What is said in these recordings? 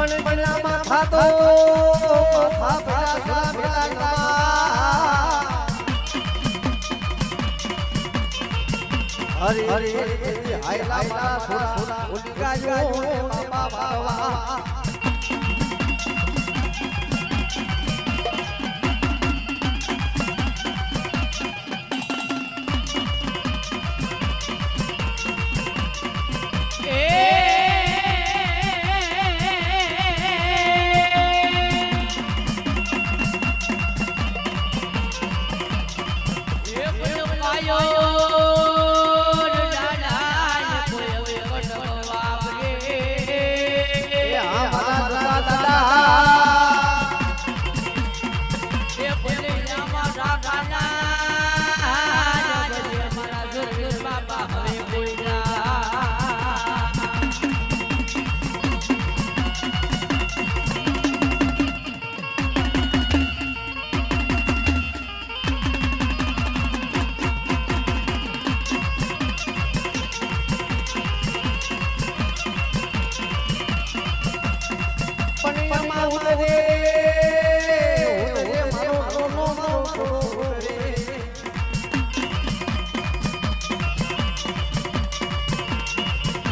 પણ બનામાં માથા ભેળા ભેળા ભેળા હરી હરી હાયલા મારા સોરા સોરા ઉલગાયો ને બાપા બાવા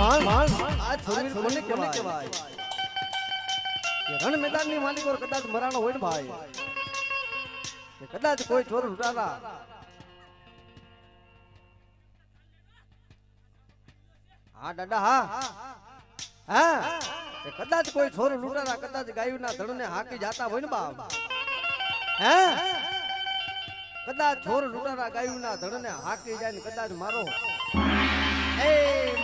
માણ માણ આ છોરી કોને કહેવાય? કે રણ મેદાનની માલિકો કદાચ મરાણો હોય ને ભાઈ. કદાચ કોઈ ચોર લૂંટારા હા દાદા હા. હા? કદાચ કોઈ છોર લૂંટારા કદાચ ગાયુના ધણને હાકી જાતા હોય ને બાપ. હે? કદાચ છોર લૂંટારા ગાયુના ધણને હાકી જાય ને કદાચ મારો. એ,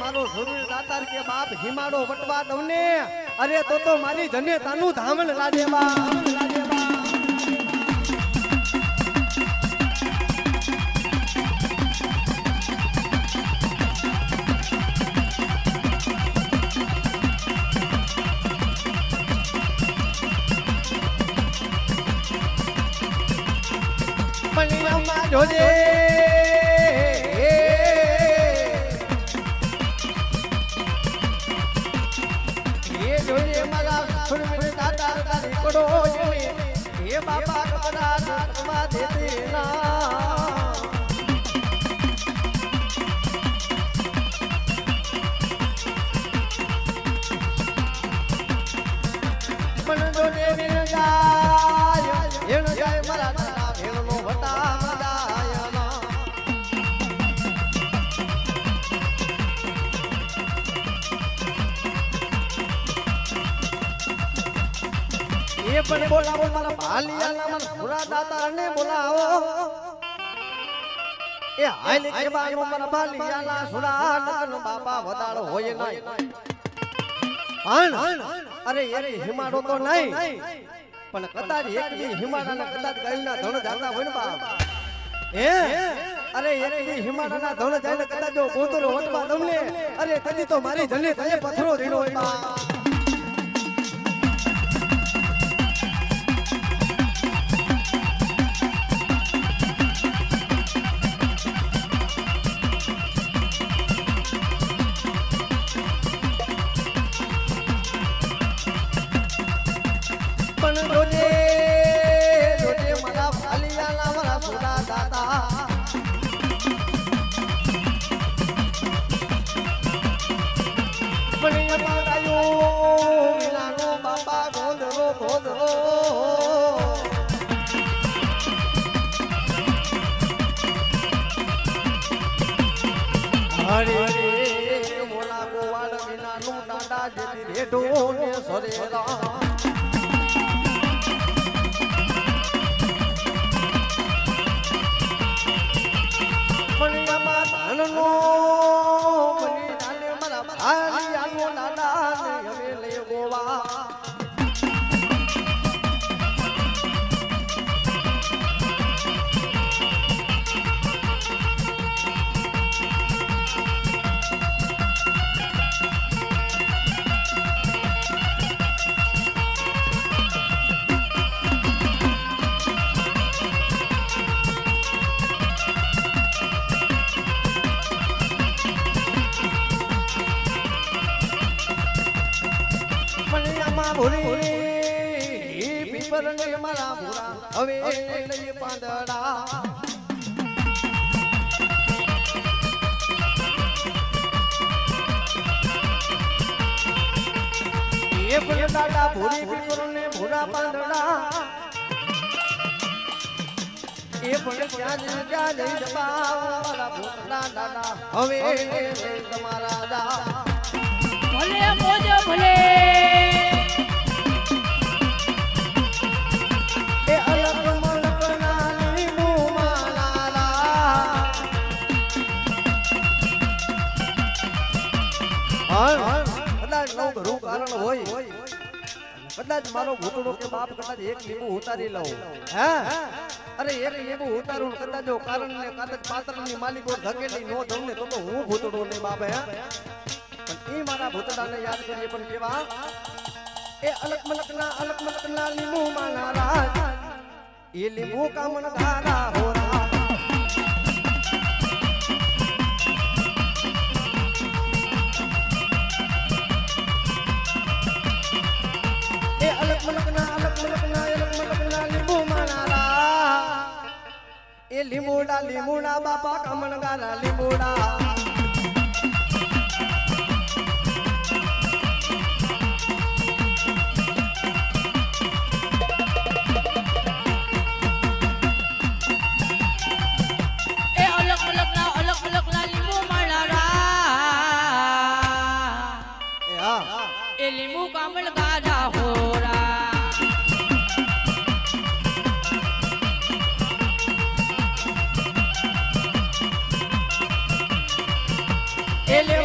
મારો જરૂર દાતાર કે બાપ, હિમાડો વટવા દઉં ને અરે, તો તો મારી ધને તાનું ધામણ લાગે જોજે મારા સુરવીર દાદા તારી કડો જોજે એ બાપા કપડા નાખવા દેતે એ પણ બોલાવો મારા ભાલિયાના મારા ભૂરા દાતાને બોલાવો. એ હાલ કે બાયો મારા ભાલિયાના સુરાનો બાપા વદાળ હોય નહીં. પણ અરે એક હિમાડો તો નહીં. પણ કદાચ એક દી હિમાડાના કદાચ ગાયના ધણ જાતા હોય ને બાપ. હે? અરે એક દી હિમાડાના ધણ જાય કદાચ જો ગોતરો વટવા દમને અરે કદી તો મારી જને તને પથરો દીનો હોય બાપ. પણ જોજે જોજે મારા ભાલિયાના મારા સુરા દાતા. પણ ગાયો વિનાનો બાપા ગોંધળો ગોંધળો હરે મોલા ગોવાળ વિનાનું દાદા ને સરેરા મારા ભાલિયાનો ભૂરી પીપર ને મારા ભૂરા, હવે લઈ પાંદડા. એ પણ દાદા ભૂરી પીપર ને ભૂરા પાંદડા. એ પણ ત્યાં જ્યાં જઈ જપા મારા ભૂતના દાદા. હવે તમારા દા. ભલે મોજ, ભલે કદાચ નવ ઘરું કારણ હોય. કદાચ મારો ભૂતડો કે બાપ કદાચ એક લીંબુ ઉતારી લઉં. હે? અરે એક લીંબુ ઉતારું કદાચ જો કારણ ને કદાચ પાત્રની માલિકો ધકેલી નો દઉં ને તો તો હું ઘૂંટડો ને બાપ હે? પણ એ મારા ભૂતડાને યાદ કરીએ પણ કેવા? એ અલક મલકના અલક મલકના લીંબુ માના રાજ એ લીંબુ કામણ ગારા એ લીંબુડા લીંબુડા બાપા કામણ ગારા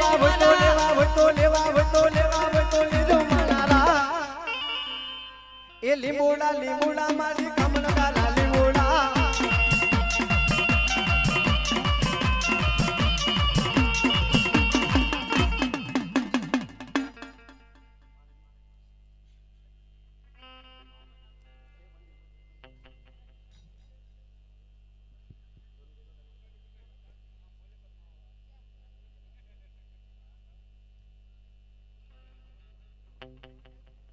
લેવા વટો લેવા વટો લેવા વટો લેવા એ લીંબોડા લીંબોડા મારી